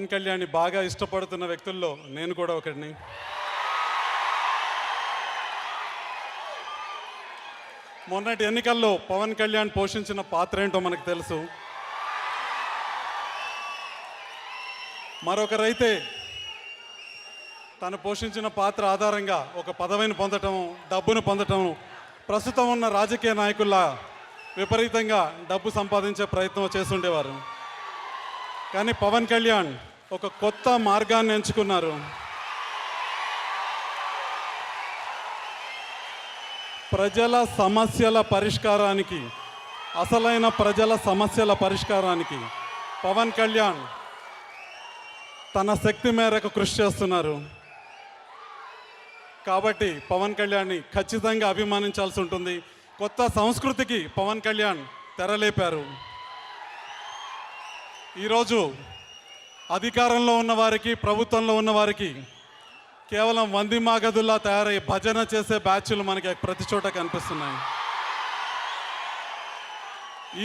పవన్ కళ్యాణ్ బాగా ఇష్టపడుతున్న వ్యక్తుల్లో నేను కూడా ఒకడిని. మొన్నటి ఎన్నికల్లో పవన్ కళ్యాణ్ పోషించిన పాత్ర ఏంటో మనకు తెలుసు. మరొకరైతే తను పోషించిన పాత్ర ఆధారంగా ఒక పదవిని పొందటం డబ్బును పొందటం ప్రస్తుతం ఉన్న రాజకీయ నాయకుల్లా విపరీతంగా డబ్బు సంపాదించే ప్రయత్నం చేస్తుండేవారు. కానీ పవన్ కళ్యాణ్ ఒక కొత్త మార్గాన్ని ఎంచుకున్నారు. ప్రజల సమస్యల పరిష్కారానికి అసలైన ప్రజల సమస్యల పరిష్కారానికి పవన్ కళ్యాణ్ తన శక్తి మేరకు కృషి చేస్తున్నారు. కాబట్టి పవన్ కళ్యాణ్ని ఖచ్చితంగా అభిమానించాల్సి ఉంటుంది. కొత్త సంస్కృతికి పవన్ కళ్యాణ్ తెరలేపారు. ఈరోజు అధికారంలో ఉన్నవారికి ప్రభుత్వంలో ఉన్నవారికి కేవలం వంది మాగదుల్లా తయారై భజన చేసే బ్యాచ్లు మనకి ప్రతి చోట కనిపిస్తున్నాయి.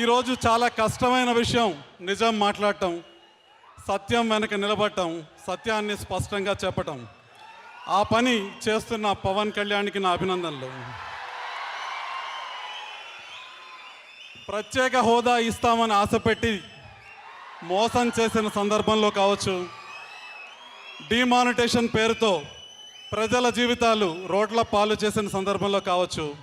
ఈరోజు చాలా కష్టమైన విషయం నిజం మాట్లాడటం సత్యం వెనక నిలబడటం సత్యాన్ని స్పష్టంగా చెప్పటం. ఆ పని చేస్తున్న పవన్ కళ్యాణ్కి నా అభినందనలు. ప్రత్యేక హోదా ఇస్తామని ఆశపెట్టి మోసం చేసిన సందర్భంలో కావచ్చు. డిమానిటేషన్ పేరుతో ప్రజల జీవితాలు రోడ్ల పాలు చేసిన సందర్భంలో కావచ్చు.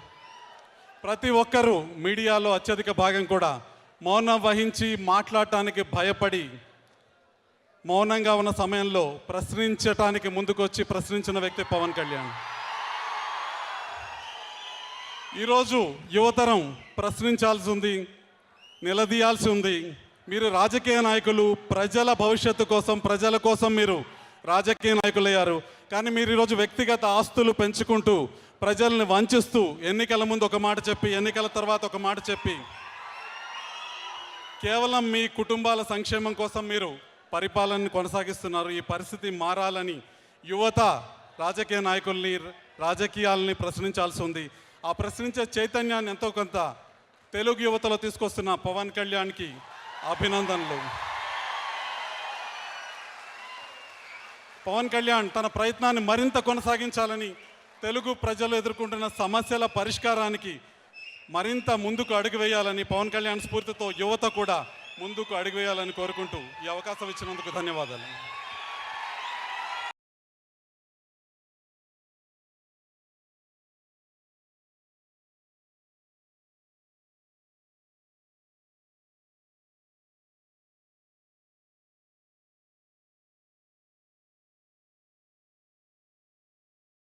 ప్రతి ఒక్కరూ మీడియాలో అత్యధిక భాగం కూడా మౌనం వహించి మాట్లాడటానికి భయపడి మౌనంగా ఉన్న సమయంలో ప్రశ్నించటానికి ముందుకొచ్చి ప్రశ్నించిన వ్యక్తి పవన్ కళ్యాణ్. ఈరోజు యువతరం ప్రశ్నించాల్సి ఉంది నిలదీయాల్సి ఉంది. మీరు రాజకీయ నాయకులు ప్రజల భవిష్యత్తు కోసం ప్రజల కోసం మీరు రాజకీయ నాయకులయ్యారు. కానీ మీరు ఈరోజు వ్యక్తిగత ఆస్తులు పెంచుకుంటూ ప్రజల్ని వంచిస్తూ ఎన్నికల ముందు ఒక మాట చెప్పి ఎన్నికల తర్వాత ఒక మాట చెప్పి కేవలం మీ కుటుంబాల సంక్షేమం కోసం మీరు పరిపాలనని కొనసాగిస్తున్నారు. ఈ పరిస్థితి మారాలని యువత రాజకీయ నాయకుల్ని రాజకీయాలని ప్రశ్నించాల్సి ఉంది. ఆ ప్రశ్నించే చైతన్యాన్ని ఎంతో కొంత తెలుగు యువతలో తీసుకొస్తున్న పవన్ కళ్యాణ్కి అభినందనలు. పవన్ కళ్యాణ్ తన ప్రయత్నాన్ని మరింత కొనసాగించాలని తెలుగు ప్రజలు ఎదుర్కొంటున్న సమస్యల పరిష్కారానికి మరింత ముందుకు అడుగు వేయాలని పవన్ కళ్యాణ్ స్ఫూర్తితో యువత కూడా ముందుకు అడుగు వేయాలని కోరుకుంటూ ఈ అవకాశం ఇచ్చినందుకు ధన్యవాదాలు.